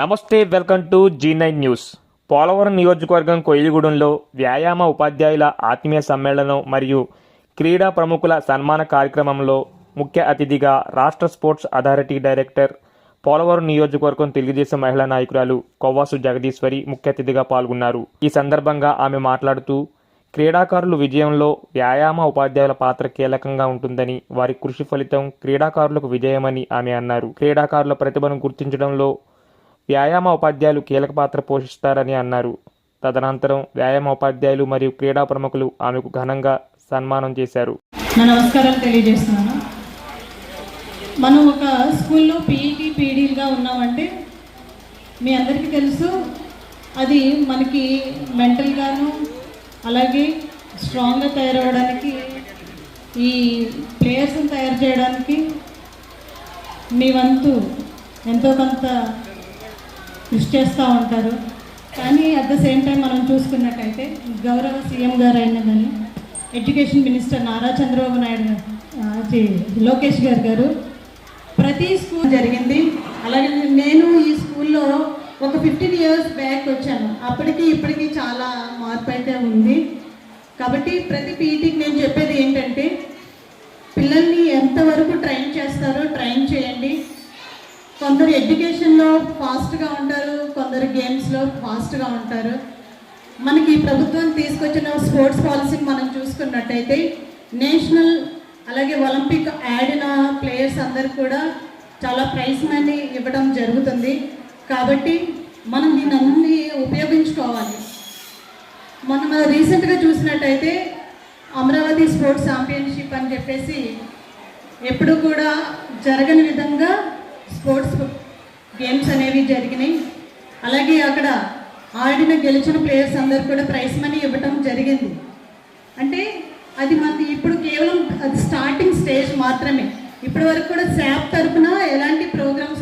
నమస్తే welcome to G nine news. Polavaram నియోజకవర్గం కొయ్యగూడెంలో వ్యాయామ ఉపాధ్యాయుల ఆత్మీయ సమ్మేళనం మరియు క్రీడా ప్రముఖుల సన్మాన కార్యక్రమంలో ముఖ్య అతిథిగా రాష్ట్ర స్పోర్ట్స్ అథారిటీ డైరెక్టర్ పోలవరం నియోజకవర్గం తెలుగుదేశం మహిళా నాయకురాలు కొవ్వాసు జగదీశ్వరి ముఖ్య అతిథిగా పాల్గొన్నారు. ఈ సందర్భంగా ఆమె మాట్లాడుతూ క్రీడాకారులు విజయంలో వ్యాయామ ఉపాధ్యాయుల పాత్ర కీలకంగా ఉంటుందని వారి కృషి ఫలితం క్రీడాకారులకు విజయమని ఆమె అన్నారు. క్రీడాకారుల ప్రతిభను గుర్తించడంలో వ్యాయామ ఉపాధ్యాయులు కీలక పాత్ర పోషిస్తారని అన్నారు. తదనంతరం వ్యాయామ ఉపాధ్యాయులు మరియు క్రీడా ప్రముఖులు ఆమెకు ఘనంగా సన్మానం చేశారు. నా నమస్కారాలు తెలియజేస్తున్నాను. మనం ఒక స్కూల్లో పీఈటీ పీడీలుగా ఉన్నామంటే మీ అందరికీ తెలుసు అది మనకి మెంటల్గాను అలాగే స్ట్రాంగ్గా తయారవడానికి ఈ ప్లేయర్స్ని తయారు చేయడానికి మీ వంతు ఎంతో కొంత కృషి చేస్తూ ఉంటారు. కానీ అట్ ద సేమ్ టైం మనం చూసుకున్నట్టయితే గౌరవ సీఎం గారు అయినా కానీ ఎడ్యుకేషన్ మినిస్టర్ నారా చంద్రబాబు నాయుడు గారు, లోకేష్ గారు గారు ప్రతి స్కూల్ జరిగింది. అలాగే నేను ఈ స్కూల్లో ఒక ఫిఫ్టీన్ ఇయర్స్ బ్యాక్ వచ్చాను. అప్పటికి ఇప్పటికి చాలా మార్పు అయితే ఉంది. కాబట్టి ప్రతి పీటీకి నేను చెప్పేది ఏంటంటే పిల్లల్ని ఎంతవరకు ట్రైన్ చేస్తారో ట్రైన్ చేయండి. కొందరు ఎడ్యుకేషన్లో ఫాస్ట్గా ఉంటారు కొందరు గేమ్స్లో ఫాస్ట్గా ఉంటారు. మనకి ప్రభుత్వం తీసుకొచ్చిన స్పోర్ట్స్ పాలసీని మనం చూసుకున్నట్టయితే నేషనల్ అలాగే ఒలింపిక్ ఆడిన ప్లేయర్స్ అందరు కూడా చాలా ప్రైజ్ మనీ ఇవ్వడం జరుగుతుంది. కాబట్టి మనం దీన్ని ఉపయోగించుకోవాలి. మనం రీసెంట్గా చూసినట్టయితే అమరావతి స్పోర్ట్స్ ఛాంపియన్షిప్ అని చెప్పేసి ఎప్పుడు కూడా జరగని విధంగా స్పోర్ట్స్ గేమ్స్ అనేవి జరిగినాయి. అలాగే అక్కడ ఆడిన గెలిచిన ప్లేయర్స్ అందరు కూడా ప్రైజ్ మనీ ఇవ్వటం జరిగింది. అంటే అది మనది ఇప్పుడు కేవలం అది స్టార్టింగ్ స్టేజ్ మాత్రమే. ఇప్పటి వరకు కూడా శాప్ తరపున ఎలాంటి ప్రోగ్రామ్స్